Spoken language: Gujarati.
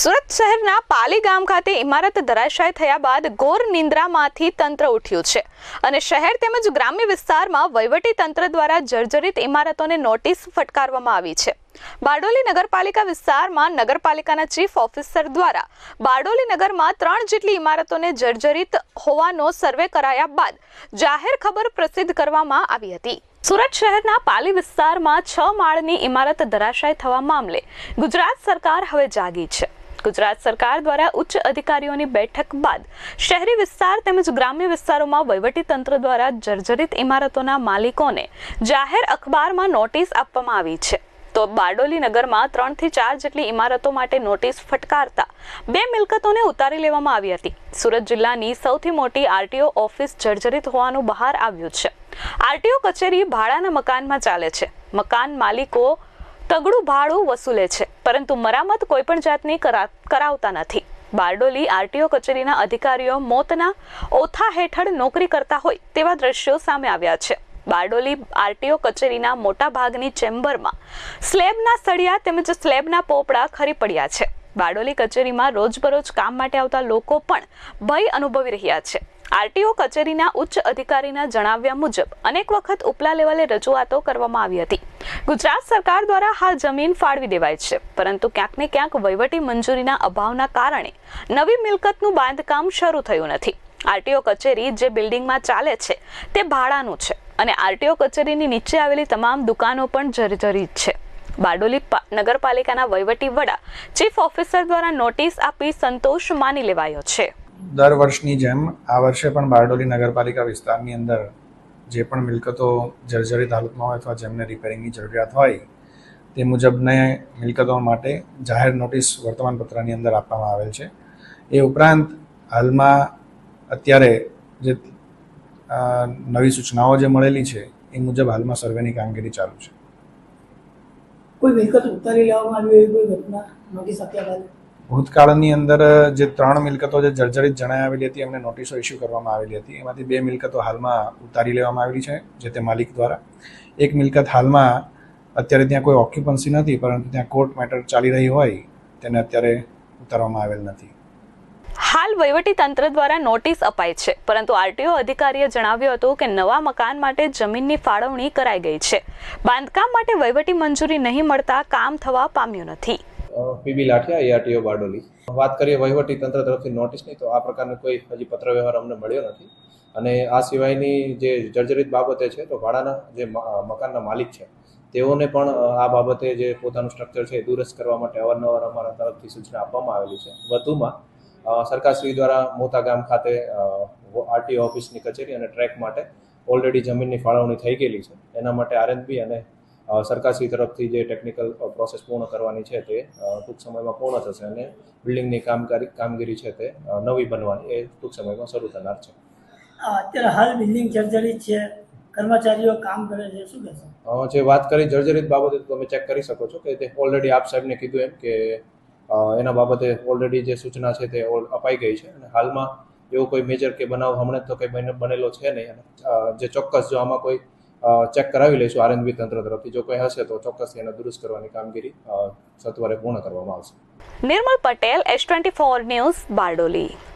સુરત શહેરના પાલી ગામ ખાતે ઇમારત ધરાશાય થયા બાદ ગોર નિંદ્રામાંથી તંત્ર ઉઠ્યું છે. અને શહેર તેમજ ગ્રામ્ય વિસ્તારમાં વહીવટી તંત્ર દ્વારા જર્જરિત ઇમારતોને નોટિસ ફટકારવામાં આવી છે. બારડોલી નગરપાલિકા વિસ્તારમાં નગરપાલિકાના ચીફ ઓફિસર દ્વારા બારડોલી નગરમાં ત્રણ જેટલી ઇમારતોને જર્જરિત હોવાનો સર્વે કરાયા બાદ જાહેર ખબર પ્રસિદ્ધ કરવામાં આવી હતી. સુરત શહેરના પાલી વિસ્તારમાં છ માળની ઇમારત ધરાશાય થવા મામલે ગુજરાત સરકાર હવે જાગી છે. ગુજરાત સરકાર દ્વારા ઉચ્ચ અધિકારીઓની બેઠક બાદ શહેરી વિસ્તાર તેમજ ગ્રામ્ય વિસ્તારોમાં વહીવટી તંત્ર દ્વારા જર્જરિત ઇમારતોના માલિકોને જાહેર અખબારમાં નોટિસ આપવામાં આવી છે. તો બારડોલી નગરમાં ત્રણથી ચાર જેટલી ઇમારતો માટે નોટિસ ફટકારતા બે મિલકતોને ઉતારી લેવામાં આવી હતી. સુરત જિલ્લાની સૌથી મોટી આરટીઓ ઓફિસ જર્જરિત હોવાનું બહાર આવ્યું છે. આરટીઓ કચેરી ભાડાના મકાનમાં ચાલે છે. મકાન માલિકો તગડું ભાડું વસૂલે છે, પરંતુ મરામત કોઈપણ જાતની કરા- કરાવતા નથી. બારડોલી આરટીઓ કચેરીના અધિકારીઓ મોતના ઓથા હેઠળ નોકરી કરતા હોય તેવા દ્રશ્યો સામે આવ્યા છે. બારડોલી આરટીઓ કચેરીના મોટા ભાગની ચેમ્બરમાં સ્લેબના સળિયા તેમજ સ્લેબના પોપડા ખરી પડ્યા છે. બારડોલી કચેરીમાં રોજબરોજ કામ માટે આવતા લોકો પણ ભય અનુભવી રહ્યા છે. આરટીઓ કચેરીના ઉચ્ચ અધિકારીના જણાવ્યા મુજબ અનેક વખત ઉપલા લેવલે રજૂઆતો કરવામાં આવી હતી. ગુજરાત સરકાર દ્વારા હાલ જમીન ફાળવી દેવાય છે, પરંતુ ક્યાંક ને ક્યાંક વહીવટી મંજૂરીના અભાવના કારણે નવી મિલકતનું બાંધકામ શરૂ થયું નથી. આરટીઓ કચેરી જે બિલ્ડિંગમાં ચાલે છે, તે ભાડાનું છે અને આરટીઓ કચેરીની નીચે આવેલી તમામ દુકાનો પણ જર્જરિત છે. બારડોલી નગરપાલિકાના વહીવટી વડા ચીફ ઓફિસર દ્વારા નોટિસ આપી સંતોષ માની લેવાયો છે. દર વર્ષની જેમ આ વર્ષે પણ બારડોલી નગરપાલિકા વિસ્તારની અંદર જે પણ મિલકતો જર્જરિત હાલતમાં હોય અથવા જેમને રિપેરિંગની જરૂરિયાત હોય, તે મુજબને મિલકતો માટે જાહેર નોટિસ વર્તમાનપત્રની અંદર આપવામાં આવેલ છે. એ ઉપરાંત હાલમાં અત્યારે જે નવી સૂચનાઓ જે મળેલી છે, એ મુજબ હાલમાં સર્વેની કામગીરી ચાલુ છે. કોઈ મિલકત ઉતારી લેવામાં આવી હોય કોઈ ઘટના નોટિસ આપ્યા બાદ? ભૂતકાળની અંદર જે ત્રણ મિલકતો જે જર્જરિત જણાઈ આવેલી હતી, એમને નોટિસો ઇસ્યુ કરવામાં આવેલી હતી. એમાંથી બે મિલકતો હાલમાં ઉતારી લેવામાં આવેલી છે, જે તે માલિક દ્વારા. એક મિલકત હાલમાં અત્યારે ત્યાં કોઈ ઓક્યુપન્સી નથી, પરંતુ ત્યાં કોર્ટ મેટર ચાલી રહી હોય, તેને અત્યારે ઉતારવામાં આવેલ નથી. હાલ વહીવટી તંત્ર દ્વારા નોટિસ અપાઈ છે, પરંતુ આરટીઓ અધિકારીએ જણાવ્યું હતું કે નવા મકાન માટે જમીનની ફાળવણી કરાઈ ગઈ છે. બાંધકામ માટે વહીવટી મંજૂરી નહીં મળતા કામ થવા પામ્યું નથી. PB Lathiya ARTO Bardoli. વાત કરીએ વહીવટી તંત્ર તરફથી નોટિસની, તો આ પ્રકારનો કોઈ હજી પત્ર વ્યવહાર અમને મળ્યો નથી. અને આ સિવાયની જે જર્જરિત બાબતે છે, તો ભાડાના જે મકાનના માલિક છે, તેઓને પણ આ બાબતે જે પોતાનું સ્ટ્રક્ચર છે એ દુરસ્ત કરવા માટે અવારનવાર અમારા તરફથી સૂચના આપવામાં આવેલી છે. વધુમાં સરકારશ્રી દ્વારા મોતા ગામ ખાતે આરટીઓ ઓફિસની કચેરી અને ટ્રેક માટે ઓલરેડી જમીનની ફાળવણી થઈ ગયેલી છે. એના માટે આરએનબી અને સરકારશ્રી તરફથી જે ટેકનિકલ પ્રોસેસ પૂર્ણ કરવાની છે તે ટૂંક સમયમાં પૂર્ણ થશે અને બિલ્ડિંગની કામકારી કામગીરી છે તે નવી બનવાની એ ટૂંક સમયમાં શરૂ થનાર છે. અત્યારે હાલ બિલ્ડિંગ જર્જરિત છે. કર્મચારીઓ કામ કરે છે. શું કહેશો? જે વાત કરી જર્જરિત બાબતે તમે ચેક કરી શકો છો કે તે ઓલરેડી આપ સાહેબને કીધું એમ કે એના બાબતે ઓલરેડી જે સૂચના છે તે અપાઈ ગઈ છે અને હાલમાં એવો કોઈ મેજર કે બનાવ હમણાં તો કંઈ બને- બનેલો છે નહીં. અને જે ચોક્કસ જો આમાં કોઈ ચેક કરાવી લઈશું આરએનબી તંત્ર તરફથી. જો કોઈ હશે તો ચોક્કસથી એને દુરુસ્ત કરવાની કામગીરી સત્વરે પૂર્ણ કરવામાં આવશે. Nirmal Patel S twenty four news Bardoli.